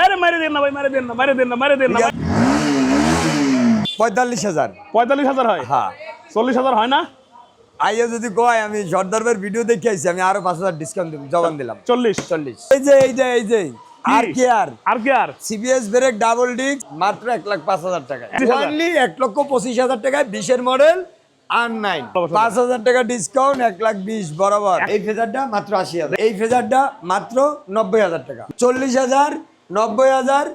আরে মারে দেন না ভাই মারে দেন না মারে দেন না মারে দেন না। পঁয়তাল্লিশ হাজার। পঁয়তাল্লিশ হাজার হয়? হ্যাঁ। চল্লিশ হাজার হয় না? আইয়া যদি কয় আমি সর্দারবের ভিডিও দেখে আইছি আমি আরও পাঁচ হাজার ডিসকাউন্ট দিব জবান দিলাম। চল্লিশ। চল্লিশ। এই যে এই যে এই যে আর কি আর আর কি আর সিবিএস ব্রেক ডাবল ডিস্ক মাত্র এক লাখ পাঁচ হাজার টাকা অনলি এক লক্ষ পঁচিশ হাজার টাকায় বিশের মডেল আর নাইন পাঁচ হাজার টাকা ডিসকাউন্ট এক লাখ বিশ বরাবর। এই ফেজারটা মাত্র আশি হাজার। এই ফেজারটা মাত্র নব্বই হাজার টাকা। চল্লিশ হাজার নব্বই হাজার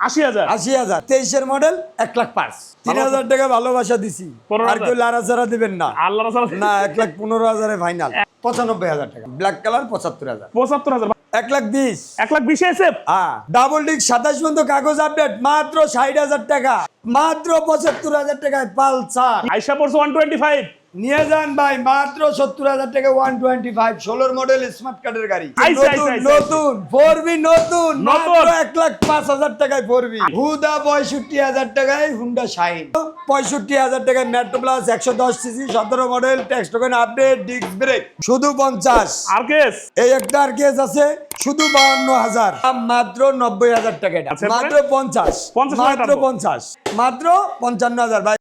আশি হাজার? আশি হাজার। তেইশের মডেল এক লাখ পাঁচ। তিন হাজার টাকা ভালোবাসা দিছি। আর কেউ লাড়াচাড়া দিবেন না। আল্লাহ না এক লাখ পনেরো হাজারে ফাইনাল পঁচানব্বই হাজার টাকা। ব্ল্যাক কালার পঁচাত্তর হাজার। পঁচাত্তর হাজার। এক লাখ বিশ। এক লাখ বিশে এসে হ্যাঁ। ডাবল ডিক সাতাশ পর্যন্ত কাগজ আপডেট মাত্র ষাট হাজার টাকা। মাত্র পঁচাত্তর হাজার টাকায় পালসার। আইসা পড়ছে ওয়ান টোয়েন্টি ফাইভ নিয়ে যান ভাই মাত্র সত্তর হাজার টাকা ওয়ান টোয়েন্টি ফাইভ ষোলোর মডেল স্মার্ট কার্ডের গাড়ি। নতুন নতুন ফোর বি নতুন। মাত্র এক লাখ পাঁচ হাজার টাকায় ফোর বি হুদা পঁয়ষট্টি হাজার টাকায় হুন্ডা শাইন পঁয়ষট্টি হাজার টাকায় মেট্রো প্লাস একশো দশ সিসি সতেরো model tax token update disc brake শুধু পঞ্চাশ। আর কেস এই একটা আর কেস আছে শুধু বাউন্ন হাজার। মাত্র নব্বই হাজার টাকা। আচ্ছা, মাত্র পঞ্চাশ। পঞ্চাশ মাত্র পঞ্চাশ। মাত্র পঞ্চান্ন হাজার ভাই।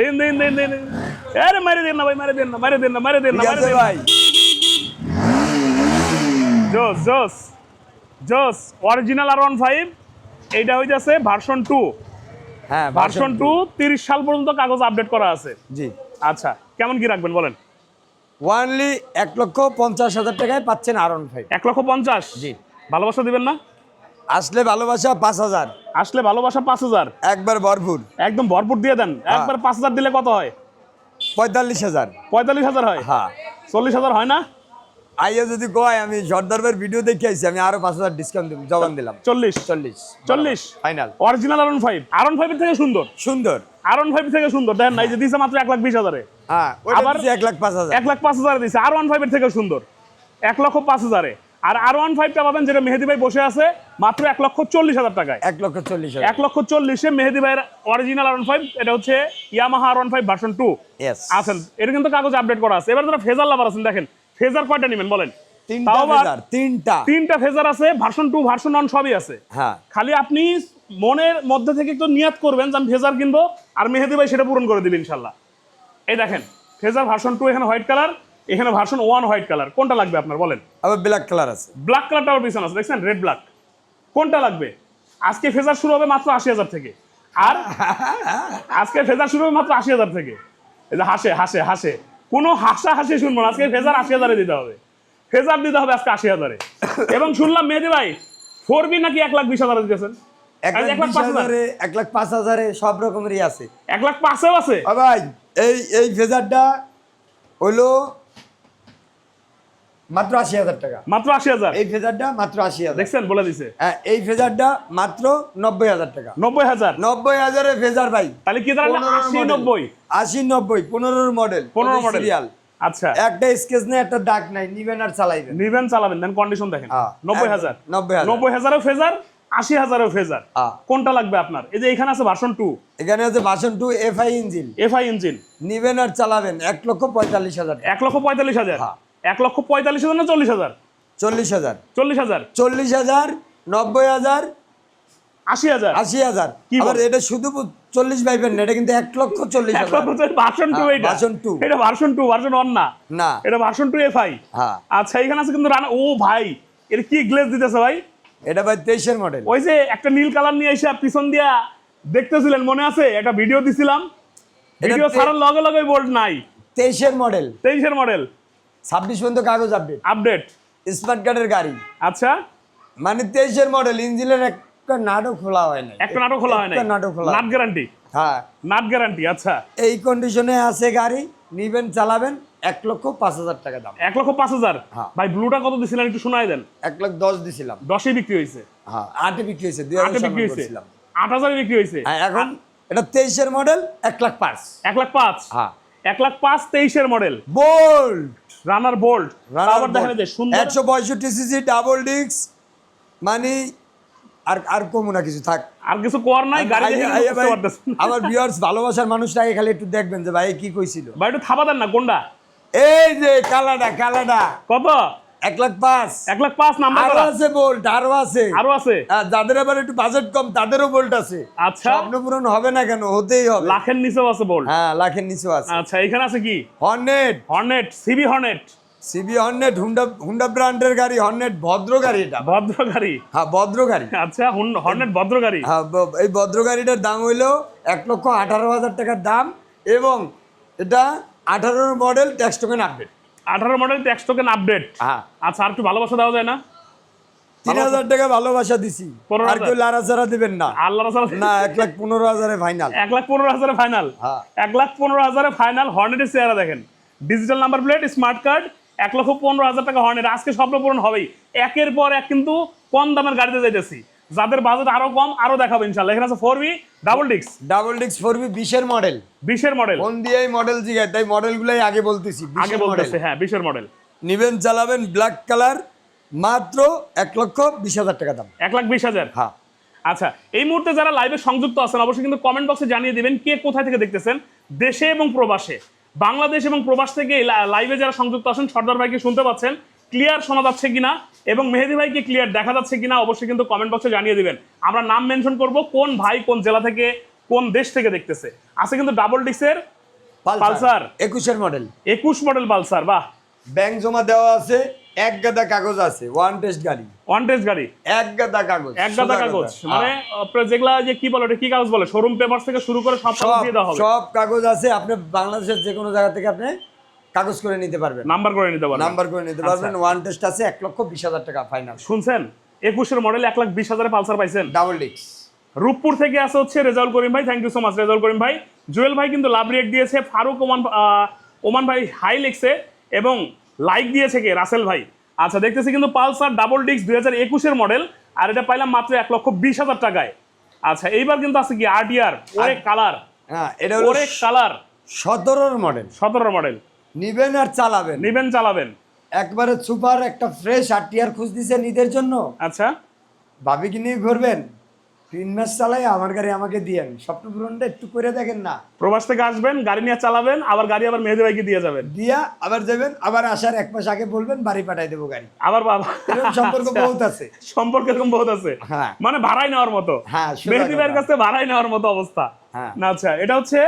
দিন দিন দিন দিন। দিন। আরে মারে দেন না ভাই মারে দেন না মারে দেন না মারে দেন না মারে আছে ভাই। জোস জোস জোস অরিজিনাল আর ওয়ান ফাইভ এইটা হইতেছে ভার্সন টু হ্যাঁ ভার্সন টু তিরিশ সাল পর্যন্ত কাগজ আপডেট করা আছে। জি। আচ্ছা কেমন কি রাখবেন বলেন? ওয়ানলি এক লক্ষ পঞ্চাশ হাজার টাকায় পাচ্ছেন আর ওয়ান ফাইভ এক লক্ষ পঞ্চাশ? জি। ভালোবাসা দিবেন না? আসলে ভালোবাসা পাঁচ হাজার। আসলে ভালোবাসা পাঁচ হাজার। একবার ভরপুর। একদম ভরপুর দিয়ে দেন। একবার পাঁচ হাজার দিলে কত হয়? পঁয়তাল্লিশ হাজার। পঁয়তাল্লিশ হাজার হয়? হ্যাঁ। চল্লিশ হাজার হয় না? আইয়া যদি কয় আমি সর্দারবের ভিডিও দেখে আইছি আমি আরও পাঁচ হাজার ডিসকাউন্ট দিব জবান দিলাম। চল্লিশ। চল্লিশ। চল্লিশ? Final original R one five R one ফাইভের থেকে সুন্দর। সুন্দর। আরন ফাইভ থেকে সুন্দর। দেখেন নাই যে দিছে মাত্র এক লাখ বিশ হাজারে। হ্যাঁ আবার- এক লাখ পাঁচ হাজার। এক লাখ পাঁচ হাজারে দিছে। আর ওয়ান থেকে সুন্দর। এক লক্ষ পাঁচ হাজারে। আর আর ওয়ান ফাইভটা পাবেন যেটা মেহেদি ভাই বসে আছে মাত্র এক লক্ষ চল্লিশ হাজার টাকায়। এক লক্ষ চল্লিশ এক লক্ষ চল্লিশে মেহেদি ভাইয়ের অরিজিনাল আর ওয়ান ফাইভ এটা হচ্ছে Yamaha R one five version two আছেন। এটা কিন্তু কাগজ আপডেট করা আছে। এবার যারা ফেজার লাভার আছেন দেখেন ফেজার কয়টা নেবেন বলেন? তিনটা তিনটা। ফেজার আছে ভার্সন টু ভার্সন ওয়ান সবই আছে। হ্যাঁ। খালি আপনি মনের মধ্যে থেকে একটু নিয়াত করবেন যে আমি ফেজার কিনবো আর মেহেদি ভাই সেটা পূরণ করে দিবেন ইনশাল্লাহ। এই দেখেন ফেজার ভার্সন টু এখানে হোয়াইট কালার এখানে ভার্সন ওয়ান হোয়াইট কালার কোনটা লাগবে আপনার বলেন? আবার ব্ল্যাক কালার আছে। ব্ল্যাক কালারটা আবার পিছনে আছে। দেখছেন? রেড ব্ল্যাক কোনটা লাগবে? আজকে ফেজার শুরু হবে মাত্র আশি হাজার থেকে। আর আজকে ফেজার শুরু হবে মাত্র আশি হাজার থেকে। এই যে হাসে হাসে হাসে। কোনো হাসা হাসি শুনব না। আজকে ফেজার আশি হাজারে দিতে হবে। ফেজার দিতে হবে আজকে আশি হাজারে। এবং শুনলাম মেহেদি ভাই ফোর বি নাকি এক লাখ বিশ হাজারে দিতেছেন? এক লাখ পাঁচ হাজার। সব রকমেরই আছে। এক লাখ পাঁচেও আছে? ভাই এই এই ফেজারটা হইল মাত্র আশি হাজার টাকা। মাত্র আশি হাজার? এই ফেজারটা মাত্র আশি হাজার। দেখছেন বলে দিছে। হ্যাঁ এই ফেজারটা মাত্র নব্বই হাজার টাকা। নব্বই হাজার? নব্বই হাজারের ফেজার ভাই। তাহলে কি দাঁড়ালে আশি নব্বই? আশি নব্বই পনেরোর মডেল পনেরো মডেল আচ্ছা। একটা স্কেচ নেই একটা দাগ নাই নিবেন আর চালাইবেন। নিবেন চালাবেন দেন কন্ডিশন দেখেন। হ্যাঁ, নব্বই হাজার। নব্বই হাজার। নব্বই হাজারও ফেজার আশি হাজারও ফেজার। হ্যাঁ। কোনটা লাগবে আপনার? এই যে এখানে আছে ভার্সন টু এখানে আছে version two FI engine FI engine নিবেন আর চালাবেন এক লক্ষ পঁয়তাল্লিশ হাজার এক লক্ষ পঁয়তাল্লিশ হাজার। হ্যাঁ। এক লক্ষ পঁয়তাল্লিশ হাজার না চল্লিশ হাজার? চল্লিশ হাজার। চল্লিশ হাজার? চল্লিশ হাজার নব্বই হাজার আশি হাজার? আশি হাজার। কি আবার এটা শুধু চল্লিশ ভাইবেন না এটা কিন্তু এক লক্ষ চল্লিশ ভার্সন টু হ্যাঁ, এটা version two। এটা ভার্সন টু ভার্সন ওয়ান না? না। এটা ভার্সন টু এফআই হ্যাঁ। আচ্ছা এখানে আছে কিন্তু রানা ও ভাই এর কি গ্লেজ দিতেছে ভাই? এটা ভাই তেইশের মডেল ওই যে একটা নীল কালার নিয়ে এসে পিছন দিয়া দেখতেছিলেন মনে আছে? একটা ভিডিও দিছিলাম। ভিডিও ছাড়ার লগে লগে বোল্ট নাই। তেইশের মডেল তেইশের মডেল ছাব্বিশ পর্যন্ত কাগজ আপডেট আপডেট স্মার্ট কার্ডের গাড়ি। আচ্ছা। মানে তেইশের মডেল ইঞ্জিনের একটা নাটক খোলা হয় না একটা নাটক খোলা হয় একটা নাটক খোলা নাট গ্যারান্টি হ্যাঁ। নাট গ্যারান্টি আচ্ছা। এই কন্ডিশনে আছে গাড়ি নিবেন চালাবেন এক লক্ষ পাঁচ হাজার টাকা দাম। এক লক্ষ পাঁচ হাজার? হ্যাঁ। ভাই ব্লুটা কত দিছিলেন একটু শোনাই দেন। এক লাখ দশ দিছিলাম। দশে বিক্রি হয়েছে। হ্যাঁ আটে বিক্রি হয়েছে দুই হাজার বিক্রি হয়েছে। আট হাজারে বিক্রি হয়েছে। হ্যাঁ এখন এটা তেইশের মডেল এক লাখ পাঁচ। এক লাখ পাঁচ? হ্যাঁ। এক লাখ পাঁচ তেইশের model bold Runner Bolt Runner দেখেন যে সুন্দর। একশো পঁয়ষট্টি সিসি ডাবল ডিক্স মানে আর আর কমু না কিছু থাক। আর কিছু কর নাই গাড়ি দেখে বুঝতে পারতেছেন। আমার ভিউয়ার্স ভালোবাসার মানুষটাকে খালি একটু দেখবেন যে ভাই কি কইছিল। ভাই একটু থাবা দেন না কোনটা? এই যে কালাডা কালাডা। কত? এক লাখ পাঁচ। এক লাখ পাঁচ নাম্বার আরও আছে বোল্ট আরও আছে। আরও আছে? আর যাদের আবার একটু বাজেট কম তাদেরও বোল্ট আছে। আচ্ছা। স্বপ্ন পূরণ হবে না কেন? হতেই হবে। লাখের নিচেও আছে বল হ্যাঁ লাখের নিচেও আছে। আচ্ছা এখানে আছে কি? Hornet Hornet CB Hornet CB Hornet Honda Honda ব্র্যান্ডের গাড়ি হর্নেট ভদ্র গাড়ি এটা। ভদ্র গাড়ি? হ্যাঁ ভদ্র গাড়ি। আচ্ছা হর্নেট ভদ্র গাড়ি? হ্যাঁ এই ভদ্র গাড়িটার দাম হইল এক লক্ষ আঠারো হাজার টাকার দাম এবং এটা আঠারোর মডেল ট্যাক্স টোকেন আপডেট আঠারো মডেল ট্যাক্স টোকেন আপডেট হ্যাঁ। আচ্ছা আর একটু ভালোবাসা দেওয়া যায় না? তিন হাজার টাকা ভালোবাসা দিছি। পনেরো আর কেউ লাড়াচাড়া দিবেন না। আল্লাহ রাসাল না এক লাখ পনেরো হাজারে ফাইনাল এক লাখ পনেরো হাজারে ফাইনাল হ্যাঁ। এক লাখ পনেরো হাজারে ফাইনাল হর্নেটের চেহারা দেখেন। Digital number plate smart card এক লক্ষ পনেরো হাজার টাকা হর্নেট আজকে স্বপ্ন পূরণ হবেই। একের পর এক কিন্তু কম দামের গাড়িতে যাইতেছি। যাদের বাজেট আরও কম আরও দেখাবো ইনশাল্লাহ এখানে আছে ফোর বি ডাবল ডিক্স ডাবল ডিক্স ফোর বি বিশের মডেল বিশের মডেল ফোন দিয়েই মডেল জিগায় তাই মডেলগুলাই আগে বলতেছি আগে বলতেছে হ্যাঁ বিশের মডেল নিবেন চালাবেন ব্ল্যাক কালার মাত্র এক লক্ষ বিশ হাজার টাকা দাম। এক লাখ বিশ হাজার? হ্যাঁ। আচ্ছা এই মুহূর্তে যারা লাইভে সংযুক্ত আছেন অবশ্যই কিন্তু কমেন্ট বক্সে জানিয়ে দিবেন কে কোথায় থেকে দেখতেছেন দেশে এবং প্রবাসে। বাংলাদেশ এবং প্রবাস থেকে লাইভে যারা সংযুক্ত আছেন সর্দার ভাইকে শুনতে পাচ্ছেন। ক্লিয়ার শোনা যাচ্ছে কিনা এবং মেহেদি ভাইকে ক্লিয়ার দেখা যাচ্ছে কিনা অবশ্যই কিন্তু কমেন্ট বক্সে জানিয়ে দিবেন। আমরা নাম মেনশন করব কোন ভাই কোন জেলা থেকে কোন দেশ থেকে দেখতেছে। আছে কিন্তু ডাবল ডিক্সের পালসার। একুশের মডেল একুশ মডেল পালসার বাহ। ব্যাংক জমা দেওয়া আছে এক গাদা কাগজ আছে ওয়ান টেস্ট গাড়ি। ওয়ান টেস্ট গাড়ি। এক গাদা কাগজ এক গাদা কাগজ। মানে আপনার যেগুলা যে কি বলে ওটা কি কাগজ বলে? শোরুম পেপার থেকে শুরু করে সব কাগজ দিয়ে দেওয়া হবে। সব কাগজ আছে আপনি বাংলাদেশের যে কোনো জায়গা থেকে আপনি কাগজ করে নিতে পারবেন। নাম্বার করে নিতে পারবেন। নাম্বার করে নিতে পারবেন ওয়ান টেস্ট আছে এক লক্ষ বিশ হাজার টাকা ফাইনাল শুনছেন একুশের মডেল এক লাখ বিশ হাজারে পালসার পাইছেন। ডাবল ডিক্স রূপপুর থেকে আসে হচ্ছে রেজাউল করিম ভাই thank you so much Rezaul Karim ভাই। জুয়েল ভাই কিন্তু লাভ রিয়েক্ট দিয়েছে ফারুক ওমান ওমান ভাই হাই লিখছে এবং লাইক দিয়েছে কে? রাসেল ভাই। আচ্ছা দেখতেছি কিন্তু পালসার ডাবল ডিক্স দুই হাজার একুশের মডেল আর এটা পাইলাম মাত্র এক লক্ষ বিশ হাজার টাকায়। আচ্ছা এইবার কিন্তু আছে কি? আরডিআর ওরে কালার হ্যাঁ এটা হলো ওরে কালার সতেরোর মডেল সতেরো মডেল নিবেন আর চালাবেন। নিবেন চালাবেন। একবারে সুপার একটা ফ্রেশ আর টিয়ার খুঁজ দিছে নিদের জন্য। আচ্ছা। ভাবি কি নিয়ে ঘুরবেন? তিন মাস চালাই আমার গাড়ি আমাকে দিয়েন। স্বপ্ন পূরণটা একটু করে দেখেন না। প্রবাস থেকে আসবেন গাড়ি নিয়ে চালাবেন আবার গাড়ি আবার মেহেদি ভাইকে দিয়ে যাবেন। দিয়া আবার যাবেন আবার আসার এক মাস আগে বলবেন বাড়ি পাঠাই দেবো গাড়ি। আবার বাবা। সম্পর্ক আচ্ছা। বহুত আছে। সম্পর্ক এরকম বহুত আছে। হ্যাঁ। মানে ভাড়াই নেওয়ার মতো। হ্যাঁ, মেহেদি ভাইয়ের কাছে ভাড়াই নেওয়ার মতো অবস্থা। হ্যাঁ। না আচ্ছা এটা হচ্ছে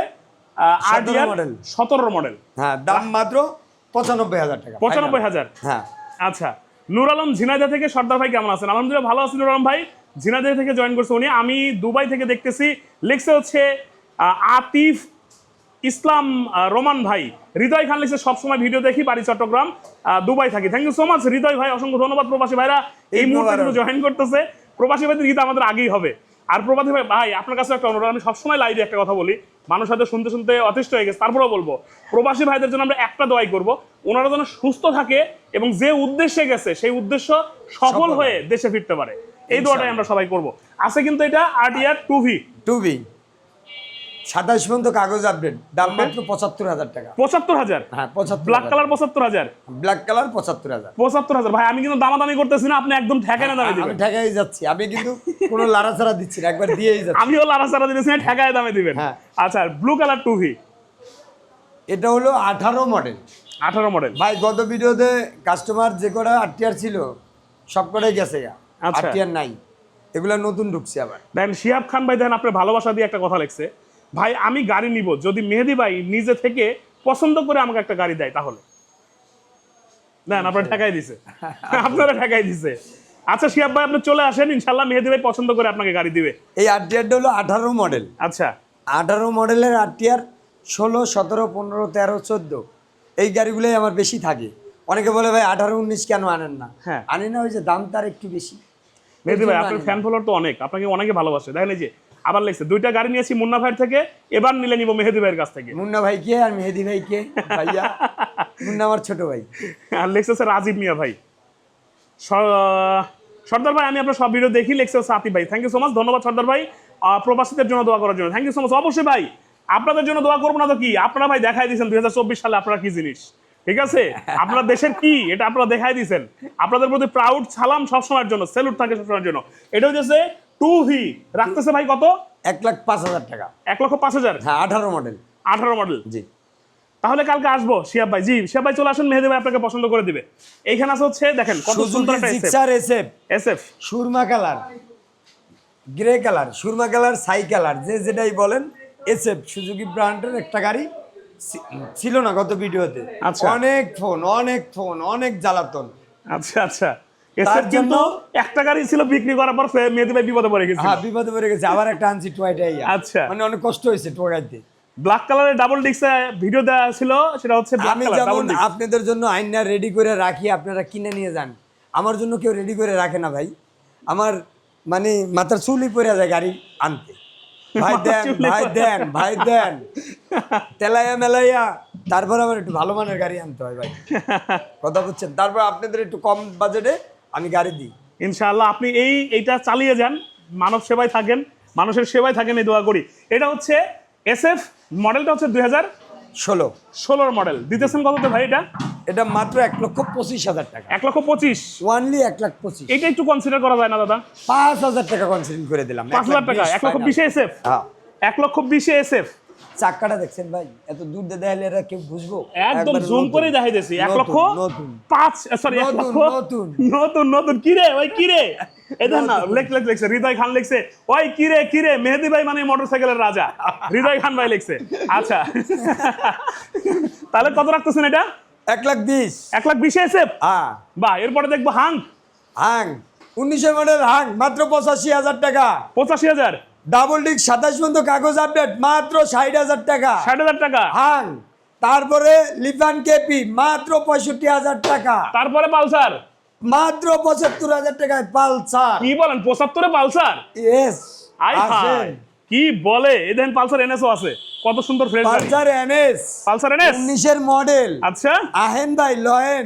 আরডিআর সতেরো মডেল হ্যাঁ দাম মাত্র পঁচানব্বই হাজার টাকা। পঁচানব্বই হাজার। হ্যাঁ। আচ্ছা নুর আলম ঝিনাইদা থেকে সর্দার ভাই কেমন আছেন? আলহামদুলিল্লাহ ভালো আছেন নুর আলম ভাই। ঝিনাইদা থেকে জয়েন করছে উনি। আমি দুবাই থেকে দেখতেছি। লিখছে হচ্ছে আতিফ ইসলাম রোমান ভাই। হৃদয় খান লিখছে সবসময় ভিডিও দেখি বাড়ি চট্টগ্রাম দুবাই থাকি। Thank you so much Hridoy ভাই অসংখ্য ধন্যবাদ প্রবাসী ভাইরা। এই মুহূর্তে কিন্তু জয়েন করতেছে। প্রবাসী ভাইদের ঈদ আমাদের আগেই হবে। আর প্রবাসী ভাই ভাই আপনার কাছে একটা অনুরোধ আমি সবসময় লাইভে একটা কথা বলি। মানুষ হয়তো শুনতে শুনতে অতিষ্ঠ হয়ে গেছে। তারপরেও বলব প্রবাসী ভাইদের জন্য আমরা একটা দোয়াই করব ওনারা যেন সুস্থ থাকে এবং যে উদ্দেশ্যে গেছে সেই উদ্দেশ্য সফল হয়ে দেশে ফিরতে পারে। এই দোয়াটাই আমরা সবাই করব। আছে কিন্তু এটা আর টু ভি টু বি সাতাশ পর্যন্ত কাগজ আপডেট দাম মাত্র পঁচাত্তর হাজার টাকা। পঁচাত্তর হাজার? হ্যাঁ পঁচাত্তর ব্ল্যাক কালার পঁচাত্তর হাজার? ব্ল্যাক কালার পঁচাত্তর হাজার। পঁচাত্তর হাজার। ভাই আমি কিন্তু দামাদামি করতেছি না আপনি একদম ঠেকায় দামে দিবেন। ঠেকাই যাচ্ছি। আমি কিন্তু কোনো লাড়াছাড়া দিচ্ছি না একবার দিয়েই যাচ্ছি। আমিও দিতেছি না ঠেকায় দামে দিবেন। হ্যাঁ। আচ্ছা ব্লু কালার টু ভি এটা হলো আঠারো মডেল আঠারো মডেল ভাই গত ভিডিওতে কাস্টমার যে কটা আরটিআর ছিল সব কটাই গেছে আচ্ছা। আরটিআর নাই। এগুলা নতুন ঢুকছে আবার। দেখেন শিহাব খান ভাই দেখেন আপনার ভালোবাসা দিয়ে একটা কথা লিখছে। ভাই আমি গাড়ি নিব। যদি মেহেদি ভাই নিজে থেকে পছন্দ করে আমাকে একটা গাড়ি দেয় তাহলে। দেন আপনার ঠেকাই দিছে। আপনারা ঠেকাই দিছে। আচ্ছা শিহাব ভাই আপনি চলে আসেন। ইনশাল্লাহ মেহেদি ভাই পছন্দ করে আপনাকে গাড়ি দিবে। এই আরটিআরটা হলো আঠারো মডেল আচ্ছা। আঠারো মডেলের আরটিআর ষোলো সতেরো পনেরো তেরো চোদ্দ। এই গাড়িগুলোই আমার বেশি থাকে। অনেকে বলে ভাই আঠারো উনিশ কেন আনেন না? হ্যাঁ। আনি না ওই যে দাম তার একটু বেশি। মেহেদি ভাই আপনার ফ্যান। ফলোয়ার তো অনেক। আপনাকে অনেকে ভালোবাসে। দেখেন এই যে আবার লিখছে দুইটা গাড়ি নিয়েছি মুন্না ভাইয়ের থেকে এবার নিলে নিব মেহেদি ভাইয়ের কাছ থেকে। মুন্না ভাই কে আর মেহেদি ভাই কে? ভাইয়া মুন্না আমার ছোট ভাই। আর হচ্ছে রাজীব মিয়া ভাই। সর্দার ভাই আমি আপনার সব ভিডিও দেখি হচ্ছে আতিফ ভাই। থ্যাংক ইউ সো মাচ ধন্যবাদ সর্দার ভাই প্রবাসীদের জন্য দোয়া করার জন্য। থ্যাংক ইউ সো মাচ অবশ্যই ভাই আপনাদের জন্য দোয়া করব না তো কি? আপনারা ভাই দেখাই দিয়েছেন দুই হাজার চব্বিশ সালে আপনারা কি জিনিস? ঠিক আছে? আপনার দেশের কি? এটা আপনারা দেখাই দিয়েছেন। আপনাদের প্রতি প্রাউড সালাম সবসময়ের জন্য সেলুট থাকে সবসময়ের জন্য। এটা হচ্ছে টু ভি। রাখতেছে ভাই কত? এক লাখ পাঁচ হাজার টাকা। এক লক্ষ পাঁচ হাজার? হ্যাঁ আঠারো মডেল আঠারো মডেল জি। তাহলে কালকে আসব শিয়াব ভাই। জি শিয়াব ভাই চলে আসুন মেহেদি ভাই আপনাকে পছন্দ করে দিবে। এইখানে আছে হচ্ছে দেখেন কত সুন্দর একটা এসএফ এসএফ সুরমা কালার গ্রে কালার সুরমা কালার সাই কালার যে যেটাই বলেন এসএফ সুজুকি ব্র্যান্ডের একটা গাড়ি ছিল না গত ভিডিওতে। আচ্ছা। অনেক ফোন অনেক ফোন অনেক জ্বালাতন। আচ্ছা আচ্ছা। জন্য- কিন্তু একটা গাড়ি ছিল বিক্রি করার পর ফে- মেহেদি ভাই বিপদে পড়ে গেছে হ্যাঁ বিপদে পড়ে গেছে। আবার একটা আনছি টোয়াইটাই আচ্ছা। মানে অনেক কষ্ট হয়েছে টোয়াইতে ব্ল্যাক কালারের ডাবল ভিডিও দেওয়া ছিল সেটা হচ্ছে আমি যেমন আপনাদের জন্য আইনা রেডি করে রাখি আপনারা কিনে নিয়ে যান। আমার জন্য কেউ রেডি করে রাখে না ভাই। আমার মানে মাথার চুলি পরে যায় গাড়ি আনতে। ভাই দেন ভাই দেন ভাই দেন। তেলাইয়া মেলাইয়া তারপর আবার একটু ভালো মানের গাড়ি আনতে হয় ভাই। কথা বলছেন তারপর আপনাদের একটু কম বাজেটে আমি গাড়ি দিই। ইনশাআল্লাহ আপনি এই এইটা চালিয়ে যান মানব সেবায় থাকেন মানুষের সেবায় থাকেন এই দোয়া করি। এটা হচ্ছে এস এফ মডেলটা হচ্ছে দুই হাজার ষোলো। ষোলোর মডেল। দিতেছেন কততে ভাই এটা? এটা মাত্র এক লক্ষ পঁচিশ হাজার টাকা। এক লক্ষ পঁচিশ। ওয়ানলি এক লাখ পঁচিশ। এটা একটু কনসিডার করা যায় না দাদা? পাঁচ হাজার টাকা কনসিডার করে দিলাম। পাঁচ হাজার টাকা। এক লক্ষ বিশে এসএফ? হ্যাঁ। এক লক্ষ বিশে এসএফ? চাক্কাটা দেখছেন ভাই? এত দূর দিয়ে দেখালে এরা কেউ বুঝব একদম জুম। করে দেখাইতেছি। এক লক্ষ পাঁচ সরি এক লক্ষ নতুন। নতুন নতুন। কিরে ওই কিরে এটা না লেখ লেখ লেখছে হৃদয় খান লিখছে। ওই কিরে কিরে মেহেদি ভাই মানে মোটরসাইকেলের রাজা। হৃদয় খান ভাই লিখছে। আচ্ছা। তাহলে কত রাখতেছেন এটা? এক লাখ বিশ। এক লাখ বিশে এসে হ্যাঁ। বাহ এরপরে দেখব হাং। হাং। উনিশশো মডেল হাং মাত্র পঁচাশি হাজার টাকা। পঁচাশি হাজার? ডাবল ডিক সাতাশ পর্যন্ত কাগজ আপডেট মাত্র ষাট হাজার টাকা। ষাট হাজার টাকা? হাং। তারপরে লিফান কেপি মাত্র পঁয়ষট্টি হাজার টাকা। তারপরে পালসার? মাত্র পঁচাত্তর হাজার টাকায় পালসার। কি বলেন পঁচাত্তরে পালসার? ইয়েস আই হাই কি বলে? এই দেখেন পালসার এনএসও আছে। কত সুন্দর fresh Pulsar NS Pulsar NS উনিশের মডেল আচ্ছা। আহেন ভাই লয়েন।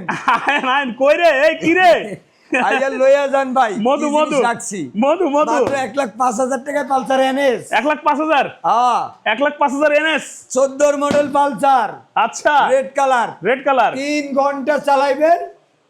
নাইন কই রে? এই কি রে? আইয়া লইয়া যান ভাই। মধু মধু। রাখছি। মধু মধু। এক লাখ পাঁচ হাজার টাকায় পালসার এনএস। এক লাখ পাঁচ হাজার? হ্যাঁ। এক লাখ পাঁচ হাজার এনএস? চোদ্দোর মডেল পালসার। আচ্ছা। রেড কালার রেড কালার তিন ঘণ্টা চালাইবেন।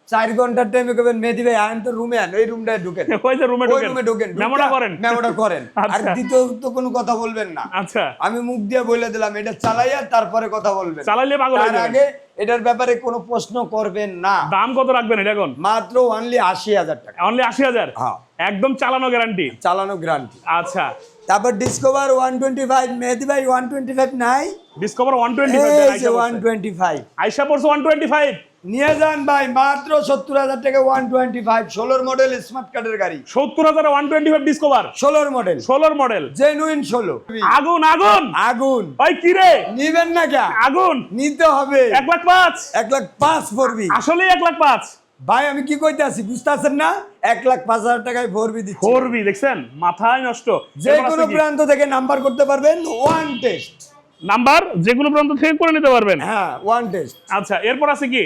চার ঘণ্টার টাইমে করবেন মেহেদি ভাই আইন তো রুমে আন। ওই রুমটায় ঢুকেন। ওই যে রুমে ওই রুমে ঢুকেন। মেমোটা করেন। মেমোটা করেন। আর আচ্ছা। দ্বিতীয় তো কোনো কথা বলবেন না। আচ্ছা। আমি মুখ দিয়ে বলে দিলাম এটা চালাইয়া তারপরে কথা বলবেন। চালাইলে পাগল হয়ে। আগে এটার ব্যাপারে কোনো প্রশ্ন করবেন না। দাম কত রাখবেন এটা এখন? মাত্র অনলি আশি হাজার টাকা। অনলি আশি হাজার? হ্যাঁ। একদম চালানো গ্যারান্টি চালানো গ্যারান্টি আচ্ছা। তারপর Discover one twenty five Mehedi ভাই ওয়ান টোয়েন্টি ফাইভ নাই ডিসকভার ওয়ান টোয়েন্টি যে ওয়ান টোয়েন্টি ফাইভ আইসা পড়ছে ওয়ান টোয়েন্টি ফাইভ নিয়ে যান ভাই মাত্র সত্তর হাজার টাকা ওয়ান টোয়েন্টি ফাইভ ষোলোর মডেল স্মার্ট কার্ডের গাড়ি। সত্তর হাজার ওয়ান টোয়েন্টি ফাইভ ডিসকভার ষোলোর মডেল ষোলোর মডেল জেনুইন ষোলো। আগুন আগুন! আগুন। ওই কি রে? নিবেন না কে আগুন! নিতে হবে। এক লাখ পাঁচ। এক লাখ পাঁচ পড়বি আসলে এক লাখ পাঁচ। ভাই আমি কি কইতে আছি বুঝতে আছেন না? এক লাখ পাঁচ হাজার টাকায় ভরবি দিচ্ছি। ফোর বি দেখছেন? মাথায় নষ্ট। যে কোনো প্রান্ত থেকে নাম্বার করতে পারবেন ওয়ান টেস্ট নাম্বার যে কোনো প্রান্ত থেকে করে নিতে পারবেন। হ্যাঁ ওয়ান টেস্ট আচ্ছা এরপর আছে কি?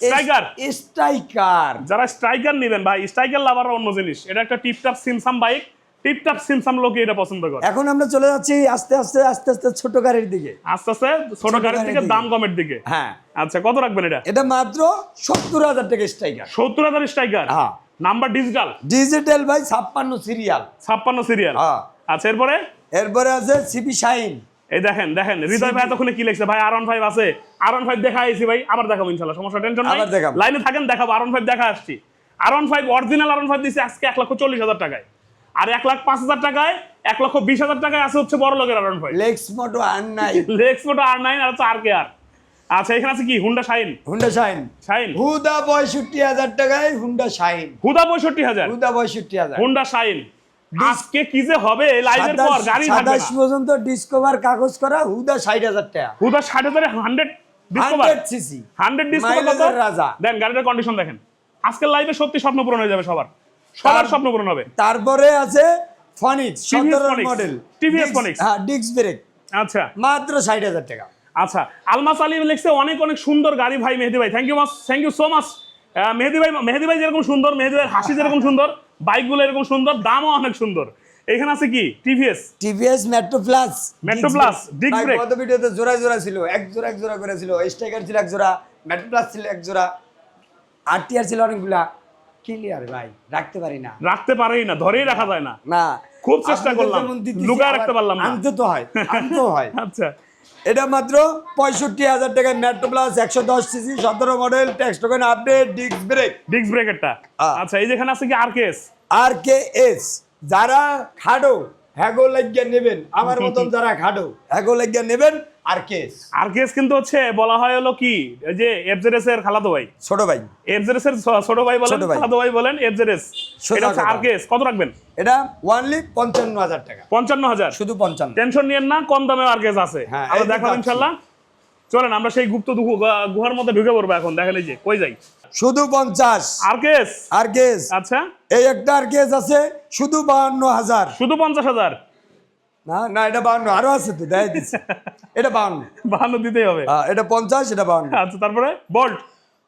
Striker striker. যারা স্ট্রাইকার নেবেন ভাই স্ট্রাইকার লাভার অন্য জিনিস। এটা একটা টিপটাপ সিমসাম বাইক। টিপটাপ সিমসাম লোকে এটা পছন্দ করে। এখন আমরা চলে যাচ্ছি আস্তে আস্তে আস্তে আস্তে ছোট গাড়ির দিকে। আস্তে আস্তে ছোট গাড়ির দিকে। দাম কমের দিকে। হ্যাঁ। আচ্ছা কত রাখবেন এটা? এটা মাত্র সত্তর হাজার টাকা স্ট্রাইকার। সত্তর হাজার স্ট্রাইকার? হ্যাঁ। Number digital? ডিজিটাল ভাই ছাপ্পান্ন সিরিয়াল। ছাপ্পান্ন সিরিয়াল। হ্যাঁ। আচ্ছা এরপরে? এরপরে আছে সিপি শাইন। এই দেখেন দেখেন হৃদয় ভাই এতক্ষণে কি লিখছে? ভাই আরন ফাইভ আছে। আরন ফাইভ দেখা আইছি ভাই আবার দেখাবো ইনশাল্লাহ সমস্যা টেনশন নাই। লাইনে থাকেন দেখাবো আরন ফাইভ দেখা আসছি। R one five original R one five দিচ্ছে আজকে এক লক্ষ চল্লিশ হাজার টাকায়। আর এক লাখ পাঁচ হাজার টাকায় এক লক্ষ বিশ হাজার টাকায় আছে হচ্ছে বড় লোকের আরন ফাইভ লেক্স মোটো আর নাই। লেক্স মোটো আর নাইন আর হচ্ছে আর কে আর আচ্ছা এখানে আছে কি? Honda Shine Honda Shine Shine হুদা পঁয়ষট্টি হাজার টাকায় হুন্ডা শাইন হুদা পঁয়ষট্টি হাজার। হুদা পঁয়ষট্টি হাজার। হুন্ডা শাইন আজকে কি যে হবে? লাইভের পর গাড়ি থাকবে না। পর্যন্ত ডিসকভার কাগজ করা হুদা ষাট হাজার টাকা। হুদা ষাট হাজারে hundred Discover hundred CC hundred Discover কত? রাজা। দেন গাড়িটার কন্ডিশন দেখেন। আজকের লাইভে সত্যি স্বপ্ন পূরণ হয়ে যাবে সবার। সবার স্বপ্ন পূরণ হবে। তারপরে আছে ফনিক্স সতেরো Phoenix, মডেল TVS Phoenix। হ্যাঁ ডিক্স ব্রেক আচ্ছা। মাত্র ষাট হাজার টাকা। আচ্ছা আলমাস আলী লিখছে অনেক অনেক সুন্দর গাড়ি ভাই মেহেদি ভাই। Thank you much thank you so much Mehedi ভাই মেহেদি ভাই যেরকম সুন্দর মেহেদি ভাই হাসি যেরকম সুন্দর। বাইকগুলো এরকম সুন্দর দামও অনেক সুন্দর। এখানে আছে কি? TVS TVS Metro Plus Metro Plus, disc brake। কত ভিডিওতে জোড়া জোড়া ছিল এক জোড়া এক জোড়া করে ছিল স্ট্রাইকার ছিল এক জোড়া মেট্রো প্লাস ছিল এক জোড়া। আর টিআর ছিল অনেকগুলা। ক্লিয়ার ভাই রাখতে পারি না। রাখতে পারেই না ধরেই রাখা যায় না। না। খুব চেষ্টা করলাম, লুকায় রাখতে পারলাম না। আনতে তো হয় আনতে হয়। আচ্ছা। এটা মাত্র পঁয়ষট্টি হাজার টাকায় মেট্রো প্লাস একশো দশ সিসি সতেরো model tax token update disc brake disc ব্রেকেরটা। আচ্ছা এই যেখানে আছে কি আর কে এস আর কে এস যারা খাডো হ্যাগো লাগিয়ে নেবেন আমার মতন যারা খাডো হ্যাগো লাগিয়ে নেবেন আর কেস কিন্তু হচ্ছে বলা হয় হলো কি যে এফজেরেস এর খালাতো ভাই। ছোট ভাই। এফজেরেস এর ছোট ভাই বলেন খালাতো ভাই বলেন এফজেরেস এটা হচ্ছে কথা। কত রাখবেন? এটা ওয়ানলি পঞ্চান্ন হাজার টাকা। পঞ্চান্ন হাজার শুধু পঞ্চান্ন। টেনশন নিয়েন না কম দামে আরকেএস আছে। হ্যাঁ, আমরা দেখাবো যাচ্ছি। চলেন আমরা সেই গুপ্ত গুহার মধ্যে ঢুকে পড়ব এখন দেখেন এই যে কই যাই। শুধু পঞ্চাশ। আর কেস আর কেস আচ্ছা। এই একটা আর কেস আছে শুধু বাহান্ন হাজার শুধু পঞ্চাশ হাজার। না? না এটা বাহান্ন আরও আছে তো দেয় দিচ্ছি। এটা বাহান্ন। বাহান্ন দিতেই হবে। হ্যাঁ, এটা পঞ্চাশ এটা বাহান্ন। আচ্ছা তারপরে বল্ট।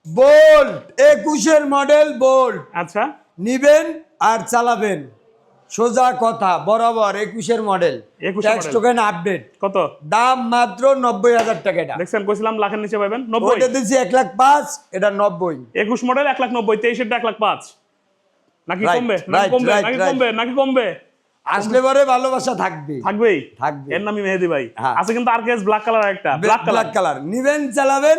বোল্ট একুশের মডেল বোল্ট। আচ্ছা। নিবেন আর চালাবেন। সোজা কথা বরাবর একুশের মডেল। 21 ট্যাক্স। টোকেন আপডেট কত? দাম মাত্র নব্বই হাজার টাকা এটা। দেখছেন কইছিলাম লাখের নিচে পাবেন নব্বই। ওইটা দিচ্ছি এক লাখ পাঁচ এটা নব্বই। একুশ মডেল এক লাখ নব্বই তেইশের এক লাখ পাঁচ। নাকি কমবে? নাকি কমবে? নাকি কমবে? নাকি কমবে? আসলে পরে ভালোবাসা থাকবে। থাকবেই? থাকবে। এর নামই মেহেদি ভাই। হ্যাঁ। আছে কিন্তু আর কেস ব্ল্যাক কালার একটা। ব্ল্যাক কালার ব্ল্যাক কালার নিবেন চালাবেন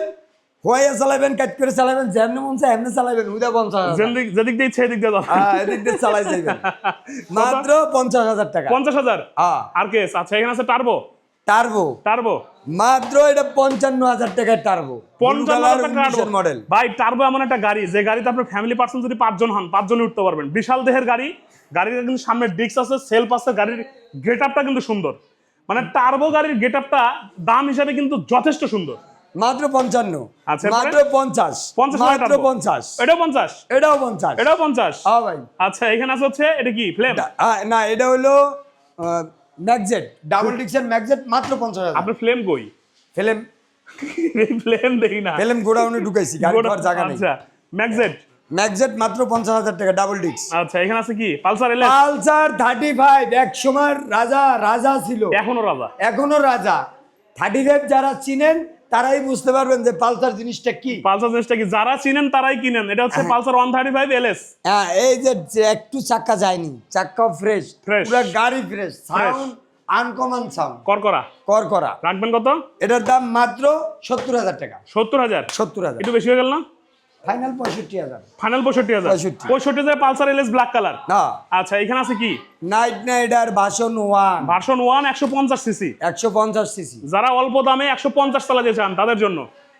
হোয়াইয়া চালাবেন কাট করে চালাবেন যেমনি মন চায় এমনি চালাবেন উদা পঞ্চাশ। যেদিক যেদিক দিয়ে ছেড়ে দিক দিয়ে দাও হ্যাঁ, এদিক দিয়ে চালাই যাবেন মাত্র পঞ্চাশ হাজার টাকা। পঞ্চাশ হাজার? হ্যাঁ। আর কেস? আচ্ছা এখানে আছে টার্বো টার্বো টার্বো মাত্র এটা পঞ্চান্ন হাজার টাকায় টার্বো পঞ্চান্ন হাজার মডেল ভাই টার্বো এমন একটা গাড়ি যে গাড়িতে আপনার ফ্যামিলি পার্সন যদি পাঁচজন হন পাঁচজনই উঠতে পারবেন। বিশাল দেহের গাড়ি। গাড়ির কিন্তু সামনে ডিস্ক আছে সেলফ আছে গাড়ির গেট আপটা কিন্তু সুন্দর। মানে টার্বো গাড়ির গেট আপটা দাম হিসাবে কিন্তু যথেষ্ট সুন্দর। মাত্র পঞ্চান্ন। আচ্ছা, মাত্র পঞ্চাশ। পঞ্চাশ হাজার মাত্র পঞ্চাশ। এটাও পঞ্চাশ? এটাও পঞ্চাশ। এটাও পঞ্চাশ? হ্যাঁ ভাই। আচ্ছা এখানে আছে হচ্ছে এটা কি ফ্লেম না এটা হলো ম্যাগজেট ডাবল ডিকশন ম্যাগজেট মাত্র পঞ্চাশ হাজার। আপনার ফ্লেম কই? ফ্লেম। ফ্লেম দেখি না। ফ্লেম গোডাউনে ঢুকাইছি গাড়ি ঘর জায়গা নেই। আচ্ছা ম্যাগজেট? ম্যাগজেট মাত্র পঞ্চাশ হাজার টাকা ডাবল ডিক্স। আচ্ছা এখানে আছে কি? পালসার এলে পালসার থার্টি ফাইভ এক সময় রাজা রাজা ছিল। এখনও রাজা? এখনও রাজা। থার্টি ফাইভ যারা চিনেন তারাই বুঝতে পারবেন যে পালসার জিনিসটা কি। পালসার জিনিসটা কি? যারা চিনেন তারাই কিনেন। এটা হচ্ছে Pulsar one thirty five LS হ্যাঁ এই যে একটু চাকা যায়নি চাকা ফ্রেশ ফ্রেশ পুরো গাড়ি ফ্রেশ সাউন্ড আনকমন সাউন্ড করকরা। করকরা। রাখবেন কত? এটার দাম মাত্র সত্তর হাজার টাকা। সত্তর হাজার। সত্তর হাজার। একটু বেশি হয়ে গেল না? ফাইনাল পঁয়ষট্টি হাজার। ফাইনাল পঁয়ষট্টি হাজার। 65 পঁয়ষট্টি হাজার পালসার এলএস ব্ল্যাক কালার না। আচ্ছা এখানে আছে কি? নাইট নাইডার ভার্সন সিসি একশো পঞ্চাশ সিসি যারা অল্প দামে একশো পঞ্চাশ চালাতে চান তাদের জন্য।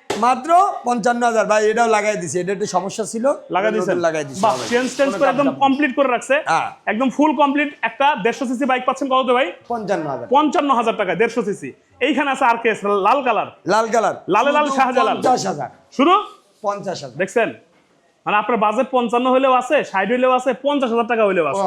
মাত্র পঞ্চান্ন হাজার। ভাই এটাও লাগাই দিছি। এটা একটু সমস্যা ছিল। লাগাই লাগাই দিছি। বাহ সবাই। চেঞ্জ করে একদম দাম দাম কমপ্লিট করে রাখছে। হ্যাঁ। একদম ফুল কমপ্লিট একটা দেড়শো সিসি বাইক পাচ্ছেন কত ভাই? পঞ্চান্ন হাজার। পঞ্চান্ন হাজার টাকা দেড়শো সিসি এইখানে আছে আর কেস লাল কালার লাল কালার লালে লাল শাহজালাল। পঞ্চাশ হাজার। শুরু পঞ্চাশ হাজার। দেখছেন? মানে আপনার বাজেট পঞ্চান্ন হলেও আছে ষাট হলেও আছে পঞ্চাশ হাজার টাকা হলেও আছে।